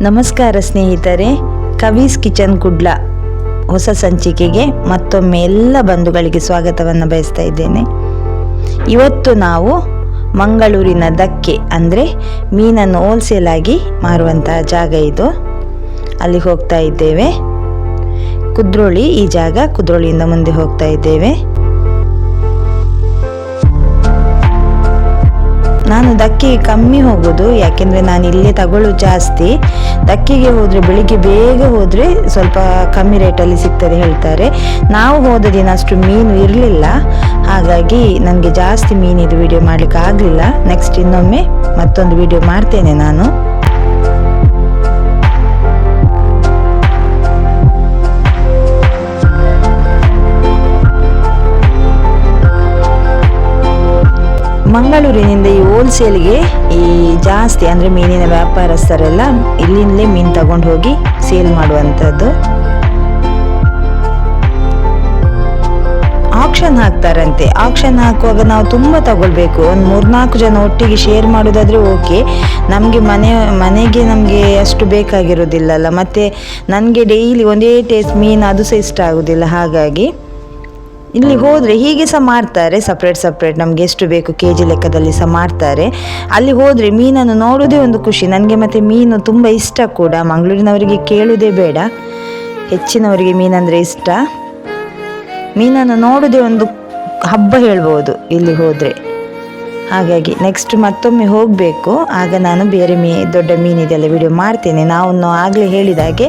ನಮಸ್ಕಾರ ಸ್ನೇಹಿತರೆ, ಕವೀಸ್ ಕಿಚನ್ ಕುಡ್ಲ ಹೊಸ ಸಂಚಿಕೆಗೆ ಮತ್ತೊಮ್ಮೆ ಎಲ್ಲ ಬಂಧುಗಳಿಗೆ ಸ್ವಾಗತವನ್ನು ಬಯಸ್ತಾ ಇದ್ದೇನೆ. ಇವತ್ತು ನಾವು ಮಂಗಳೂರಿನ ದಕ್ಕೆ ಅಂದರೆ ಮೀನನ್ನು ಹೋಲ್ಸೇಲ್ ಆಗಿ ಮಾರುವಂತಹ ಜಾಗ ಇದು. ಅಲ್ಲಿ ಹೋಗ್ತಾ ಇದ್ದೇವೆ. ಕುದ್ರೋಳಿ ಈ ಜಾಗ ಕುದ್ರೋಳಿಯಿಂದ ಮುಂದೆ ಹೋಗ್ತಾ ಇದ್ದೇವೆ. ದಕ್ಕಿಗೆ ಕಮ್ಮಿ ಹೋಗೋದು, ಯಾಕೆಂದರೆ ನಾನು ಇಲ್ಲೇ ತಗೊಳ್ಳೋದು ಜಾಸ್ತಿ. ದಕ್ಕಿಗೆ ಹೋದರೆ ಬೆಳಿಗ್ಗೆ ಬೇಗ ಹೋದರೆ ಸ್ವಲ್ಪ ಕಮ್ಮಿ ರೇಟಲ್ಲಿ ಸಿಗ್ತದೆ ಹೇಳ್ತಾರೆ. ನಾವು ಹೋದ ದಿನ ಅಷ್ಟು ಮೀನು ಇರಲಿಲ್ಲ. ಹಾಗಾಗಿ ನನಗೆ ಜಾಸ್ತಿ ಮೀನಿದು ವಿಡಿಯೋ ಮಾಡಲಿಕ್ಕೆ ಆಗಲಿಲ್ಲ. ನೆಕ್ಸ್ಟ್ ಇನ್ನೊಮ್ಮೆ ಮತ್ತೊಂದು ವಿಡಿಯೋ ಮಾಡ್ತೇನೆ ನಾನು. ಮಂಗಳೂರಿನಿಂದ ಈ ಹೋಲ್ಸೇಲ್ಗೆ ಈ ಜಾಸ್ತಿ ಅಂದರೆ ಮೀನಿನ ವ್ಯಾಪಾರಸ್ಥರೆಲ್ಲ ಇಲ್ಲಿಂದಲೇ ಮೀನು ತಗೊಂಡು ಹೋಗಿ ಸೇಲ್ ಮಾಡುವಂಥದ್ದು. ಆಕ್ಷನ್ ಹಾಕ್ತಾರಂತೆ. ಆಕ್ಷನ್ ಹಾಕುವಾಗ ನಾವು ತುಂಬ ತಗೊಳ್ಬೇಕು. ಒಂದು ಮೂರ್ನಾಲ್ಕು ಜನ ಒಟ್ಟಿಗೆ ಶೇರ್ ಮಾಡೋದಾದರೆ ಓಕೆ ನಮಗೆ ಮನೆ, ಮನೆಗೆ ನಮಗೆ ಅಷ್ಟು ಬೇಕಾಗಿರೋದಿಲ್ಲಲ್ಲ. ಮತ್ತು ನನಗೆ ಡೈಲಿ ಒಂದೇ ಟೇಸ್ಟ್ ಮೀನು ಅದು ಸಹ ಇಷ್ಟ ಆಗೋದಿಲ್ಲ. ಹಾಗಾಗಿ ಇಲ್ಲಿ ಹೋದರೆ ಹೀಗೆ ಸಹ ಮಾಡ್ತಾರೆ ಸಪ್ರೇಟ್ ಸಪ್ರೇಟ್ ನಮಗೆ ಎಷ್ಟು ಬೇಕು ಕೆ ಜಿ ಲೆಕ್ಕದಲ್ಲಿ ಸಹ ಮಾಡ್ತಾರೆ ಅಲ್ಲಿ ಹೋದರೆ ಮೀನನ್ನು ನೋಡೋದೇ ಒಂದು ಖುಷಿ. ನನಗೆ ಮತ್ತು ಮೀನು ತುಂಬ ಇಷ್ಟ ಕೂಡ. ಮಂಗಳೂರಿನವರಿಗೆ ಕೇಳುವುದೇ ಬೇಡ. ಹೆಚ್ಚಿನವರಿಗೆ ಮೀನಂದರೆ ಇಷ್ಟ. ಮೀನನ್ನು ನೋಡೋದೇ ಒಂದು ಹಬ್ಬ ಹೇಳ್ಬೋದು ಇಲ್ಲಿ ಹೋದರೆ. ಹಾಗಾಗಿ ನೆಕ್ಸ್ಟ್ ಮತ್ತೊಮ್ಮೆ ಹೋಗಬೇಕು. ಆಗ ನಾನು ಬೇರೆ ಮೀ ದೊಡ್ಡ ಮೀನಿದೆಲ್ಲ ವಿಡಿಯೋ ಮಾಡ್ತೇನೆ. ನಾವು ಆಗಲೇ ಹೇಳಿದ ಹಾಗೆ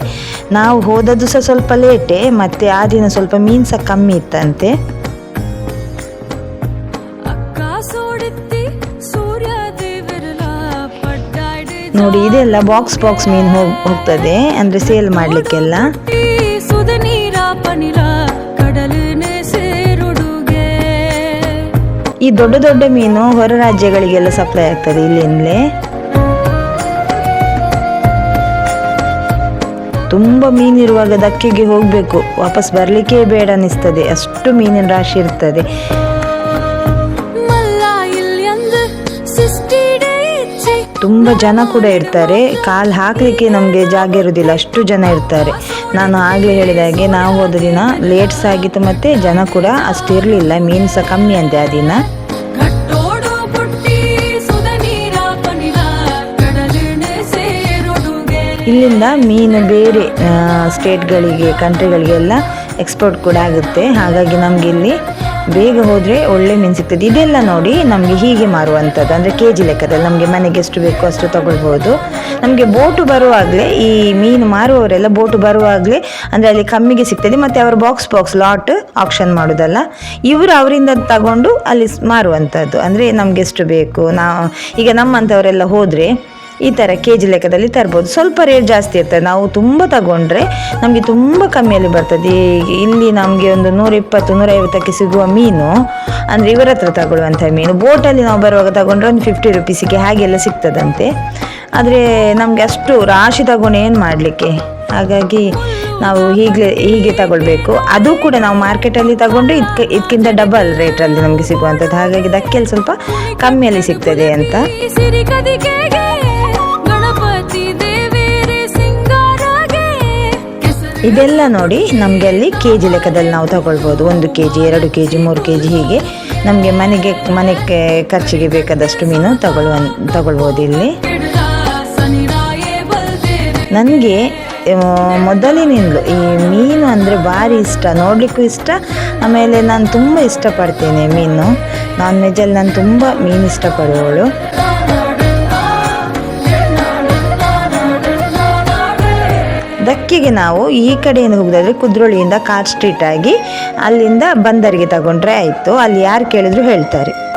ನಾವು ಹೋದದ್ದು ಸಹ ಸ್ವಲ್ಪ ಲೇಟೆ ಮತ್ತು ಆ ದಿನ ಸ್ವಲ್ಪ ಮೀನು ಸಹ ಕಮ್ಮಿ ಇತ್ತಂತೆ. ನೋಡಿ ಇದೆಲ್ಲ ಬಾಕ್ಸ್ ಬಾಕ್ಸ್ ಮೀನು ಹೋಗ್ ಹೋಗ್ತದೆ. ಅಂದರೆ ಸೇಲ್ ಮಾಡಲಿಕ್ಕೆಲ್ಲ. ದೊಡ್ಡ ದೊಡ್ಡ ಮೀನು ಹೊರ ರಾಜ್ಯಗಳಿಗೆಲ್ಲ ಸಪ್ಲೈ ಆಗ್ತದೆ ಇಲ್ಲಿಂದಲೇ. ತುಂಬ ಮೀನಿರುವಾಗ ದಕ್ಕೆಗೆ ಹೋಗಬೇಕು. ವಾಪಸ್ ಬರಲಿಕ್ಕೆ ಬೇಡ ಅನಿಸ್ತದೆ. ಅಷ್ಟು ಮೀನಿನ ರಾಶಿ ಇರ್ತದೆ. ತುಂಬ ಜನ ಕೂಡ ಇರ್ತಾರೆ. ಕಾಲು ಹಾಕಲಿಕ್ಕೆ ನಮಗೆ ಜಾಗ ಇರೋದಿಲ್ಲ. ಅಷ್ಟು ಜನ ಇರ್ತಾರೆ. ನಾನು ಆಗಲೇ ಹೇಳಿದ ಹಾಗೆ ನಾವು ಹೋದ ದಿನ ಲೇಟ್ಸ್ ಆಗಿತ್ತು ಮತ್ತು ಜನ ಕೂಡ ಅಷ್ಟು ಇರಲಿಲ್ಲ. ಮೀನು ಸಹ ಕಮ್ಮಿ ಅಂತೆ ಆ ದಿನ. ಇಲ್ಲಿಂದ ಮೀನು ಬೇರೆ ಸ್ಟೇಟ್ಗಳಿಗೆ ಕಂಟ್ರಿಗಳಿಗೆಲ್ಲ ಎಕ್ಸ್ಪೋರ್ಟ್ ಕೂಡ ಆಗುತ್ತೆ. ಹಾಗಾಗಿ ನಮಗೆ ಇಲ್ಲಿ ಬೇಗ ಹೋದರೆ ಒಳ್ಳೆ ಮೀನು ಸಿಗ್ತದೆ. ಇದೆಲ್ಲ ನೋಡಿ ನಮಗೆ ಹೀಗೆ ಮಾರುವಂಥದ್ದು. ಅಂದರೆ ಕೆ ಜಿ ಲೆಕ್ಕದಲ್ಲಿ ನಮಗೆ ಮನೆಗೆ ಎಷ್ಟು ಬೇಕೋ ಅಷ್ಟು ತಗೊಳ್ಬೋದು ನಮಗೆ ಬೋಟು ಬರುವಾಗಲೇ ಈ ಮೀನು ಮಾರುವವರೆಲ್ಲ ಬೋಟು ಬರುವಾಗಲೇ ಅಂದರೆ ಅಲ್ಲಿ ಕಮ್ಮಿಗೆ ಸಿಗ್ತದೆ. ಮತ್ತು ಅವರು ಬಾಕ್ಸ್ ಬಾಕ್ಸ್ ಲಾಟ್ ಆಪ್ಷನ್ ಮಾಡೋದಲ್ಲ. ಇವರು ಅವರಿಂದ ತಗೊಂಡು ಅಲ್ಲಿ ಮಾರುವಂಥದ್ದು. ಅಂದರೆ ನಮಗೆ ಎಷ್ಟು ಬೇಕು? ನಾವು ಈಗ ನಮ್ಮಂಥವರೆಲ್ಲ ಹೋದರೆ ಈ ಥರ ಕೆ ಜಿ ಲೆಕ್ಕದಲ್ಲಿ ತರ್ಬೋದು. ಸ್ವಲ್ಪ ರೇಟ್ ಜಾಸ್ತಿ ಇರ್ತದೆ. ನಾವು ತುಂಬ ತಗೊಂಡ್ರೆ ನಮಗೆ ತುಂಬ ಕಮ್ಮಿಯಲ್ಲಿ ಬರ್ತದೆ. ಇಲ್ಲಿ ನಮಗೆ ಒಂದು ನೂರ ಇಪ್ಪತ್ತು ನೂರೈವತ್ತಕ್ಕೆ ಸಿಗುವ ಮೀನು, ಅಂದರೆ ಇವರ ಹತ್ರ ತಗೊಳ್ಳುವಂಥ ಮೀನು. ಬೋಟಲ್ಲಿ ನಾವು ಬರುವಾಗ ತಗೊಂಡ್ರೆ ಒಂದು ಫಿಫ್ಟಿ ರುಪೀಸಿಗೆ ಹಾಗೆಲ್ಲ ಸಿಗ್ತದಂತೆ. ಆದರೆ ನಮಗೆ ಅಷ್ಟು ರಾಶಿ ತಗೊಂಡು ಏನು ಮಾಡಲಿಕ್ಕೆ? ಹಾಗಾಗಿ ನಾವು ಹೀಗೆ ಹೀಗೆ ತಗೊಳ್ಬೇಕು. ಅದು ಕೂಡ ನಾವು ಮಾರ್ಕೆಟಲ್ಲಿ ತಗೊಂಡು ಇದಕ್ಕೆ ಇದಕ್ಕಿಂತ ಡಬಲ್ ರೇಟಲ್ಲಿ ನಮಗೆ ಸಿಗುವಂಥದ್ದು. ಹಾಗಾಗಿ ದಕ್ಕೆಲ್ಲಿ ಸ್ವಲ್ಪ ಕಮ್ಮಿಯಲ್ಲಿ ಸಿಗ್ತದೆ ಅಂತ. ಇದೆಲ್ಲ ನೋಡಿ ನಮಗೆ ಅಲ್ಲಿ ಕೆ ಜಿ ಲೆಕ್ಕದಲ್ಲಿ ನಾವು ತಗೊಳ್ಬೋದು. ಒಂದು ಕೆ ಜಿ ಎರಡು ಕೆ ಜಿ ಮೂರು ಕೆ ಜಿ ಹೀಗೆ. ನಮಗೆ ಮನೆಗೆ ಮನೆಗೆ ಖರ್ಚಿಗೆ ಬೇಕಾದಷ್ಟು ಮೀನು ತಗೊಳ್ಳುವ ತಗೊಳ್ಬೋದು ಇಲ್ಲಿ. ನನಗೆ ಮೊದಲಿನಿಂದಲೂ ಈ ಮೀನು ಅಂದರೆ ಭಾರಿ ಇಷ್ಟ ನೋಡಲಿಕ್ಕೂ ಇಷ್ಟ. ಆಮೇಲೆ ನಾನು ತುಂಬ ಇಷ್ಟಪಡ್ತೇನೆ ಮೀನು. ನಾನ್ ವೆಜ್ಜಲ್ಲಿ ನಾನು ತುಂಬ ಮೀನು ಇಷ್ಟಪಡುವವಳು. ದಕ್ಕಿಗೆ ನಾವು ಈ ಕಡೆಯಿಂದ ಹೋಗೋದಾದ್ರೆ ಕುದ್ರೋಳಿಯಿಂದ ಕಾರ್ ಸ್ಟ್ರೀಟ್ ಆಗಿ ಅಲ್ಲಿಂದ ಬಂದರಿಗೆ ತಗೊಂಡ್ರೆ ಆಯಿತು. ಅಲ್ಲಿ ಯಾರು ಕೇಳಿದ್ರು ಹೇಳ್ತಾರೆ.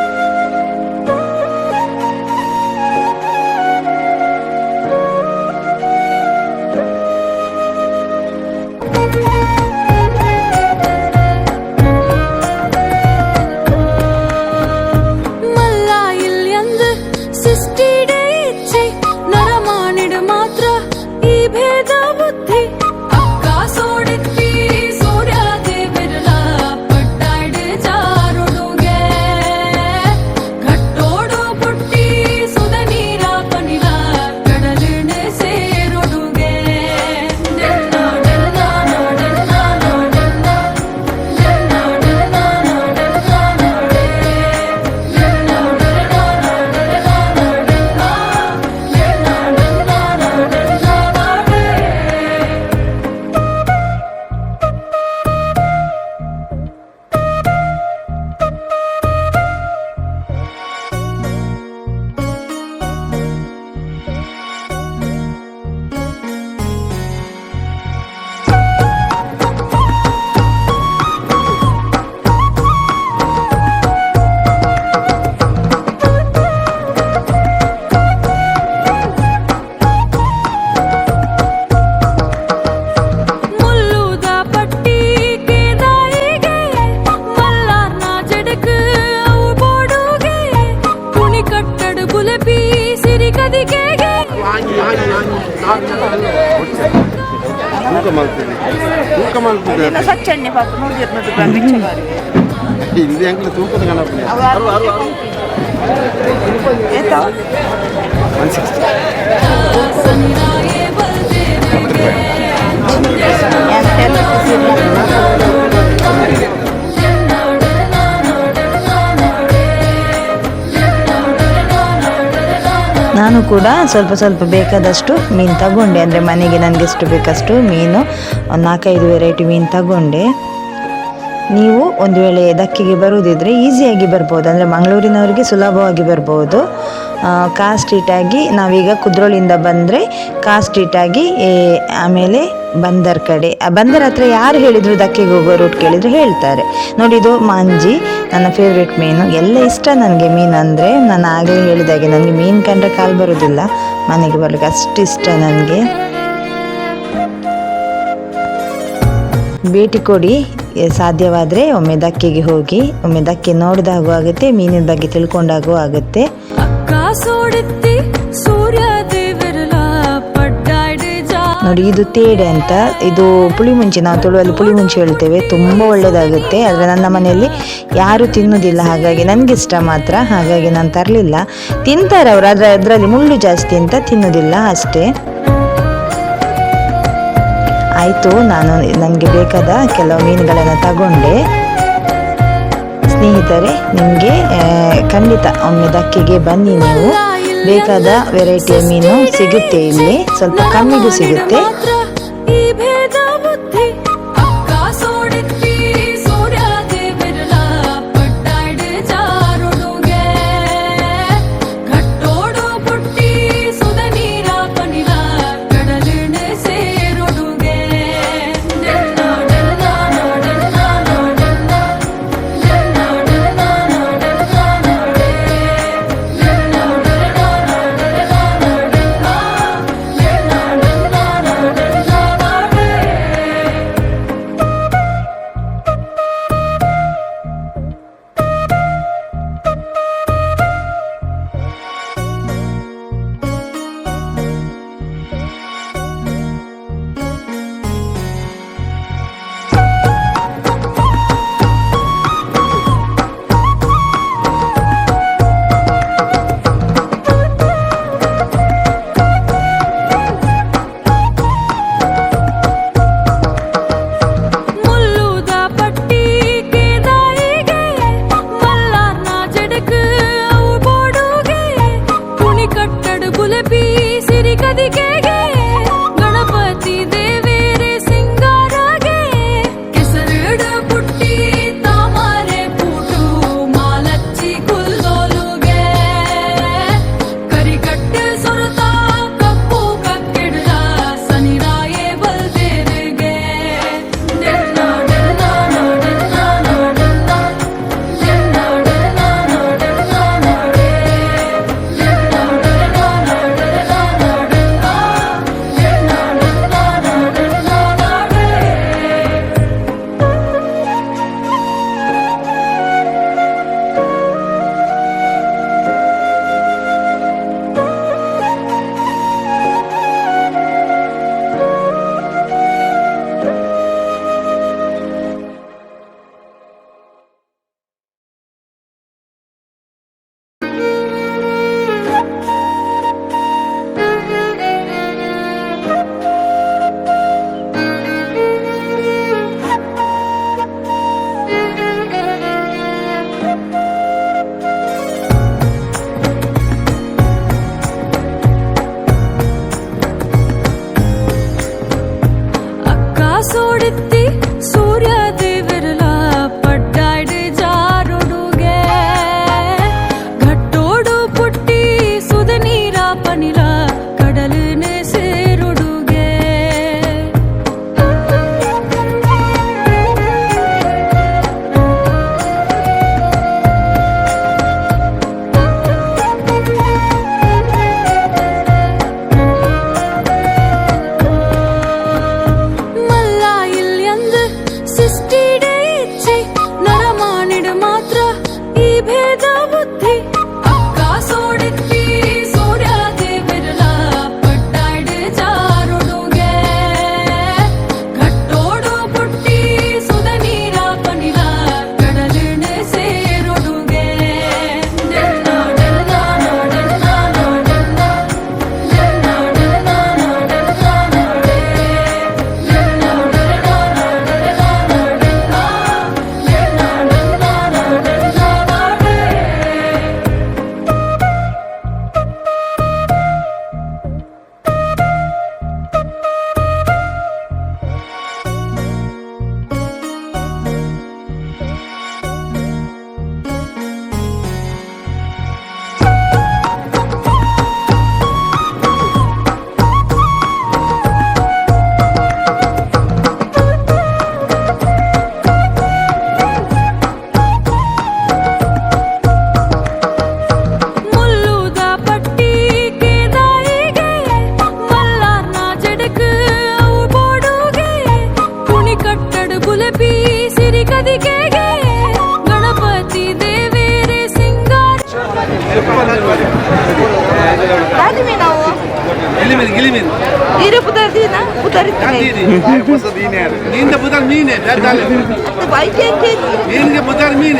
నిన్న సచ్చండి పాప నూరు ఇరవై పంపించేవారు. ఇది అంకుల్ తూకుతుంది కనపడి ఎంత? ನಾನು ಕೂಡ ಸ್ವಲ್ಪ ಸ್ವಲ್ಪ ಬೇಕಾದಷ್ಟು ಮೀನು ತಗೊಂಡೆ. ಅಂದರೆ ಮನೆಗೆ ನನಗೆ ಎಷ್ಟು ಬೇಕಷ್ಟು ಮೀನು, ಒಂದು ನಾಲ್ಕೈದು ವೆರೈಟಿ ಮೀನು ತಗೊಂಡೆ. ನೀವು ಒಂದು ವೇಳೆ ದಕ್ಕಿಗೆ ಬರುವುದಿದ್ರೆ ಈಸಿಯಾಗಿ ಬರ್ಬೋದು. ಅಂದರೆ ಮಂಗಳೂರಿನವರಿಗೆ ಸುಲಭವಾಗಿ ಬರ್ಬೋದು. ಕಾಸ್ಟ್ ಸ್ಟ್ರೀಟಾಗಿ ನಾವೀಗ ಕುದ್ರೋಳಿಂದ ಬಂದರೆ ಕಾಸ್ಟ್ ಸ್ಟ್ರೀಟಾಗಿ ಆಮೇಲೆ ಬಂದರ್ ಕಡೆ. ಬಂದರ್ ಹತ್ರ ಯಾರು ಹೇಳಿದ್ರು ದಕ್ಕಿಗೆ ಹೋಗೋ ರೂಟ್ ಕೇಳಿದ್ರು ಹೇಳ್ತಾರೆ. ನೋಡಿ ಇದು ಮಾಂಜಿ, ನನ್ನ ಫೇವ್ರೆಟ್ ಮೀನು. ಎಲ್ಲ ಇಷ್ಟ ನನಗೆ ಮೀನು ಅಂದರೆ. ನಾನು ಆಗಲೇ ಹೇಳಿದಾಗೆ ನನಗೆ ಮೀನು ಕಂಡ್ರೆ ಕಾಲು ಬರೋದಿಲ್ಲ. ಮನೆಗೆ ಬರ್ಲಿಕ್ಕೆ ಅಷ್ಟು ಇಷ್ಟ ನನಗೆ. ಭೇಟಿ ಕೊಡಿ. ಸಾಧ್ಯವಾದರೆ ಒಮ್ಮೆ ದಕ್ಕೆಗೆ ಹೋಗಿ, ಒಮ್ಮೆ ದಕ್ಕೆ ನೋಡಿದಾಗೂ ಆಗುತ್ತೆ, ಮೀನಿನ ಬಗ್ಗೆ ತಿಳ್ಕೊಂಡಾಗೂ ಆಗುತ್ತೆ. ನೋಡಿ, ಇದು ತೇಡೆ ಅಂತ. ಇದು ಪುಳಿಮುಂಚಿ, ನಾವು ತುಳುವಲ್ಲಿ ಪುಳಿ ಪುಳಿಮುಂಚಿ ಹೇಳ್ತೇವೆ. ತುಂಬ ಒಳ್ಳೆಯದಾಗುತ್ತೆ ಆದರೆ ನನ್ನ ಮನೆಯಲ್ಲಿ ಯಾರೂ ತಿನ್ನೋದಿಲ್ಲ. ಹಾಗಾಗಿ ನನಗೆ ಇಷ್ಟ ಮಾತ್ರ. ಹಾಗಾಗಿ ನಾನು ತರಲಿಲ್ಲ. ತಿಂತಾರೆ ಅವರು, ಆದರೆ ಅದರಲ್ಲಿ ಮುಳ್ಳು ಜಾಸ್ತಿ ಅಂತ ತಿನ್ನೋದಿಲ್ಲ ಅಷ್ಟೇ. ಆಯಿತು, ನಾನು ನನಗೆ ಬೇಕಾದ ಕೆಲವು ಮೀನುಗಳನ್ನು ತಗೊಂಡೆ. ಸ್ನೇಹಿತರೆ, ನಿಮಗೆ ಖಂಡಿತ ಒಮ್ಮೆ ದಕ್ಕೆಗೆ ಬನ್ನಿ ನೀವು. ಬೇಕಾದ ವೆರೈಟಿಯ ಮೀನು ಸಿಗುತ್ತೆ ಇಲ್ಲಿ. ಸ್ವಲ್ಪ ಕಮ್ಮಿಗೂ ಸಿಗುತ್ತೆ.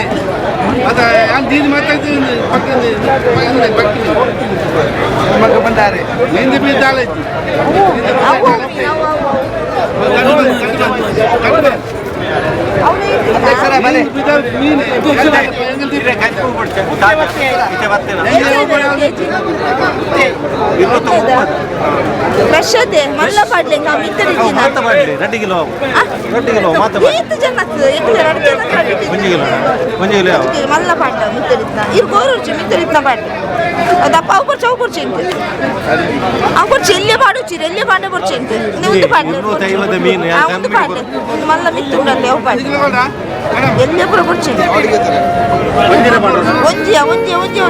ಬುದಾರ್ ಮೀನೆ ಅದ ಯಾನ್ ದೀನಿ ಮಾತಾಡ್ತೀನಿ ಪಕ್ಕದ ಮಗ ಬಂದಾರೆ ನಿಂದ ಬಿದ್ದಾಲೆ ಮೀನೆ ಫ್ರೆಶ್ ಅದೇ ಮಲ್ಲ ಪಾಡ್ಲೆ ಕಾ ಮಿತ್ತರಿದ್ದಿನ ரெண்டு கிலோ ரெண்டு கிலோ மாத்த ಎಷ್ಟು ಜನ ಆಗ್ತದೆ ಎಷ್ಟು ಜನ ಎರಡು ಜನ கொஞ்சம் கிலோ கொஞ்சம் கிலோ ಮಲ್ಲ ಪಾಡ್ಲ ಮಿತ್ತರಿದ್ನ ಇರ್ ಗೋರುಚಿ ಮಿತ್ತರಿದ್ನ ಪಾಡ್ಲೆ ದಪ್ಪ ಅವು ಕೊಡ್ಚಿ ಅವು ಕೊಡ್ಚಿ ಇಂಕ ಅವು ಕೊಡ್ಚಿ ಎಲ್ಲಿ ಪಾಡುಚಿ ಎಲ್ಲಿ ಪಾಂಡೆ ಕೊಡ್ಚಿ ಇಂಕ ಒಂದು ಪಾಡ್ಲೆ ಇನ್ನೂತ್ತೈವತ್ತು ಮೀನು, ಆ, ಒಂದು ಪಾಡ್ಲೆ ಒಂದು ಮಲ್ಲ ಮಿತ್ತುಂಡಲ್ಲಿ ಅವು ಪಾಡ್ಲೆ ಎಲ್ಲಿ ಪುರ ಕೊಡ್ಚಿ ಒಂಜಿಯ ಒಂಜಿಯ ಒಂಜಿಯ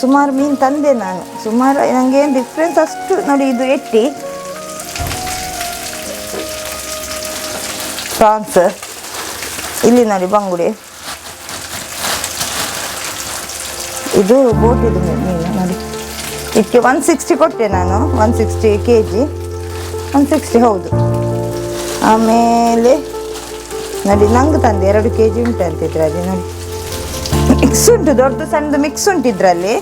ಸುಮಾರು ಮೀನು ತಂದೆ ನಾನು. ಸುಮಾರು ನನಗೆ ಡಿಫ್ರೆನ್ಸ್ ಅಷ್ಟು ನೋಡಿ ಇದು ಎಟ್ಟಿ? ಪ್ರಾನ್ಸ್ ಇಲ್ಲಿ ನೋಡಿ ಬಂಗುಡೆ. ಇದು ಬೋಟಿದು ಮೀನು ನೋಡಿ. ಇದಕ್ಕೆ ಒನ್ ಸಿಕ್ಸ್ಟಿ ಕೊಟ್ಟೆ ನಾನು. One sixty K G one sixty ಹೌದು. ಆಮೇಲೆ ನೋಡಿ ನಂಗೆ ತಂದೆ ಎರಡು ಕೆ ಜಿ ಉಂಟು ಅಂತಿದ್ರೆ ನಾನು ನೋಡಿ. ಮಿಕ್ಸ್ ಉಂಟು ದೊಡ್ಡದು ಸಣ್ಣದು ಮಿಕ್ಸ್ ಉಂಟು ಇದರಲ್ಲಿ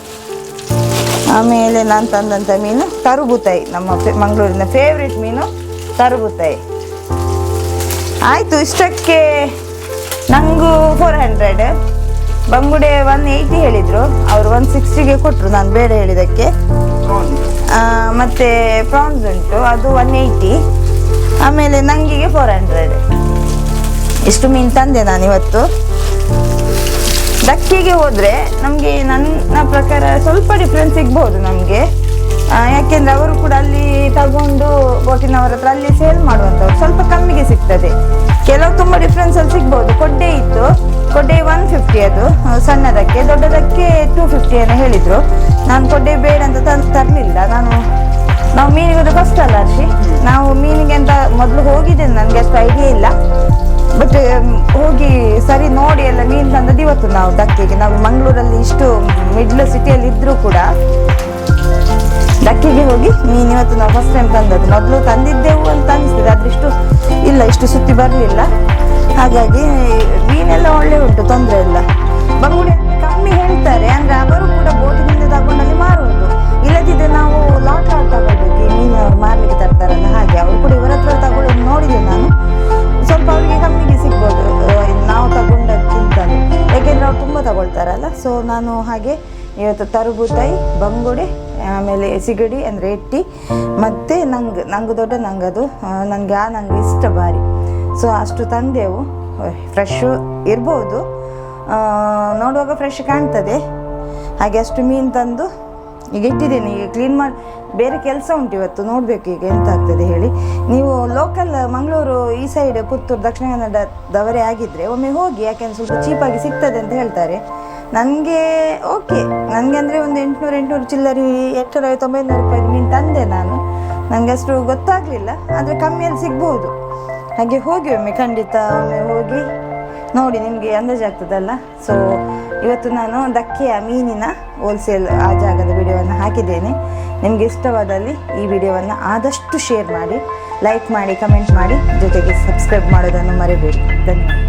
ಆಮೇಲೆ ನಾನು ತಂದಂಥ ಮೀನು ತರುಬುತಾಯಿ, ನಮ್ಮ ಮಂಗಳೂರಿನ ಫೇವ್ರೆಟ್ ಮೀನು ತರುಬುತಾಯಿ. ಆಯಿತು, ಇಷ್ಟಕ್ಕೆ ನನಗೂ ಫೋರ್ ಹಂಡ್ರೆಡ್ ಬಂಗುಡೆ ಒನ್ ಏಯ್ಟಿ ಹೇಳಿದರು, ಅವರು ಒನ್ ಸಿಕ್ಸ್ಟಿಗೆ ಕೊಟ್ಟರು ನಾನು ಬೇಡ ಹೇಳಿದ್ದಕ್ಕೆ ಮತ್ತೆ ಪ್ರಾನ್ಸ್ ಉಂಟು, ಅದು ಒನ್ ಏಯ್ಟಿ ಆಮೇಲೆ ನಂಗಿಗೆ ಫೋರ್ ಹಂಡ್ರೆಡ್ ಇಷ್ಟು ಮೀನು ತಂದೆ ನಾನು ಇವತ್ತು ದಕ್ಕಿಗೆ ಹೋದರೆ ನಮಗೆ ನನ್ನ ಪ್ರಕಾರ ಸ್ವಲ್ಪ ಡಿಫ್ರೆನ್ಸ್ ಸಿಗ್ಬೋದು ನಮಗೆ. ಯಾಕೆಂದ್ರೆ ಅವರು ಕೂಡ ಅಲ್ಲಿ ತಗೊಂಡು ಬೋಟಿನವರ ಹತ್ರ ಅಲ್ಲಿ ಸೇಲ್ ಮಾಡುವಂಥವ್ರು ಸ್ವಲ್ಪ ಕಮ್ಮಿಗೆ ಸಿಗ್ತದೆ. ಕೆಲವು ತುಂಬ ಡಿಫ್ರೆನ್ಸಲ್ಲಿ ಸಿಗ್ಬೋದು. ಕೊಡ್ಡೆ ಇತ್ತು. ಕೊಡ್ಡೆ ಒನ್ ಫಿಫ್ಟಿ ಅದು. ಸಣ್ಣದಕ್ಕೆ. ದೊಡ್ಡದಕ್ಕೆ ಟೂ ಫಿಫ್ಟಿ ಏನೋ ಹೇಳಿದರು. ನಾನು ಕೊಡ್ಡೆ ಬೇಡ ಅಂತ ತಂದು ತರಲಿಲ್ಲ. ನಾನು, ನಾವು ಮೀನಿಗೆ ಕಷ್ಟ ಅಲ್ಲ ಅರ್ಷಿ ನಾವು ಮೀನಿಗೆ ಅಂತ ಮೊದಲು ಹೋಗಿದ್ದೇನೆ. ನನಗೆ ಅಷ್ಟು ಐಡಿಯಾ ಇಲ್ಲ. ಬಟ್ ಹೋಗಿ ಸರಿ ನೋಡಿ ಎಲ್ಲ ಮೀನು ತಂದದ್ದು ಇವತ್ತು ನಾವು ದಕ್ಕೆಗೆ. ನಾವು ಮಂಗಳೂರಲ್ಲಿ ಇಷ್ಟು ಮಿಡ್ಲ್ ಸಿಟಿಯಲ್ಲಿ ಇದ್ದರೂ ಕೂಡ ದಕ್ಕೆಗೆ ಹೋಗಿ ಮೀನು ಇವತ್ತು ನಾವು ಫಸ್ಟ್ ಟೈಮ್ ತಂದದ್ದು. ಮೊದಲು ತಂದಿದ್ದೆವು ಅಂತ ಅನಿಸ್ತದೆ. ಆದ್ರೆ ಇಷ್ಟು ಇಲ್ಲ, ಇಷ್ಟು ಸುತ್ತಿ ಬರಲಿಲ್ಲ. ಹಾಗಾಗಿ ಮೀನೆಲ್ಲ ಒಳ್ಳೆ ಉಂಟು, ತೊಂದರೆ ಇಲ್ಲ. ಬಂಗುಡಿ ಕಮ್ಮಿ ಹೇಳ್ತಾರೆ. ಅಂದರೆ ಅವರು ಕೂಡ ಬೋಟಿನಿಂದ ತಗೊಂಡಲ್ಲಿ ಮಾರುವುದು. ಇಲ್ಲದಿದ್ದರೆ ನಾವು ಲಾಟ್ ತಗೊಳ್ಬೇಕು ಈ ಮೀನು ಅವ್ರು ಮಾರಲಿಕ್ಕೆ ತರ್ತಾರಲ್ಲ, ಹಾಗೆ. ಅವರು ಕೂಡ ನಾನು ಹಾಗೆ ಇವತ್ತು ತರಬೂತಾಯಿ, ಬಂಗುಡೆ, ಆಮೇಲೆ ಸಿಗಡಿ ಅಂದರೆ ಎಟ್ಟಿ. ಮತ್ತು ನಂಗೆ ನಂಗೆ ದೊಡ್ಡ ನಂಗದು ನನಗೆ ಆ ನಂಗೆ ಇಷ್ಟ ಭಾರಿ ಸೊ ಅಷ್ಟು ತಂದೆವು. ಫ್ರೆಶ್ಶು ಇರ್ಬೋದು. ನೋಡುವಾಗ ಫ್ರೆಶ್ ಕಾಣ್ತದೆ. ಹಾಗೆ ಅಷ್ಟು ಮೀನು ತಂದು ಈಗ ಇಟ್ಟಿದ್ದೀನಿ. ಈಗ ಕ್ಲೀನ್ ಮಾಡಿ, ಬೇರೆ ಕೆಲಸ ಉಂಟು ಇವತ್ತು, ನೋಡಬೇಕು ಈಗ ಎಂತ ಆಗ್ತದೆ ಹೇಳಿ. ನೀವು ಲೋಕಲ್ ಮಂಗಳೂರು ಈ ಸೈಡ್ ಪುತ್ತೂರು, ದಕ್ಷಿಣ ಕನ್ನಡದವರೇ ಆಗಿದ್ದರೆ ಒಮ್ಮೆ ಹೋಗಿ, ಯಾಕೆಂದ್ರೆ ಸ್ವಲ್ಪ ಚೀಪಾಗಿ ಸಿಗ್ತದೆ ಅಂತ ಹೇಳ್ತಾರೆ. ನನಗೆ ಓಕೆ ನನಗೆ ಅಂದರೆ ಒಂದು ಎಂಟುನೂರು ಎಂಟುನೂರು ಚಿಲ್ಲರಿ, ಎಂಟುನೂರ ತೊಂಬೈನೂರು ರೂಪಾಯಿ ಮೀನು ತಂದೆ ನಾನು. ನನಗೆ ಅಷ್ಟು ಗೊತ್ತಾಗಲಿಲ್ಲ, ಆದರೆ ಕಮ್ಮಿಯಲ್ಲಿ ಸಿಗ್ಬೋದು. ಹಾಗೆ ಹೋಗಿ ಒಮ್ಮೆ, ಖಂಡಿತ ಒಮ್ಮೆ ಹೋಗಿ ನೋಡಿ ನಿಮಗೆ ಅಂದಾಜಾಗ್ತದಲ್ಲ ಸೊ ಇವತ್ತು ನಾನು ದಕ್ಕೆಯ ಮೀನಿನ ಹೋಲ್ಸೇಲ್ ಆ ಜಾಗದ ವಿಡಿಯೋವನ್ನು ಹಾಕಿದ್ದೇನೆ. ನಿಮಗೆ ಇಷ್ಟವಾದಲ್ಲಿ ಈ ವಿಡಿಯೋವನ್ನು ಆದಷ್ಟು ಶೇರ್ ಮಾಡಿ ಲೈಕ್ ಮಾಡಿ ಕಮೆಂಟ್ ಮಾಡಿ, ಜೊತೆಗೆ ಸಬ್ಸ್ಕ್ರೈಬ್ ಮಾಡೋದನ್ನು ಮರಿಬೇಡಿ. ಧನ್ಯವಾದ.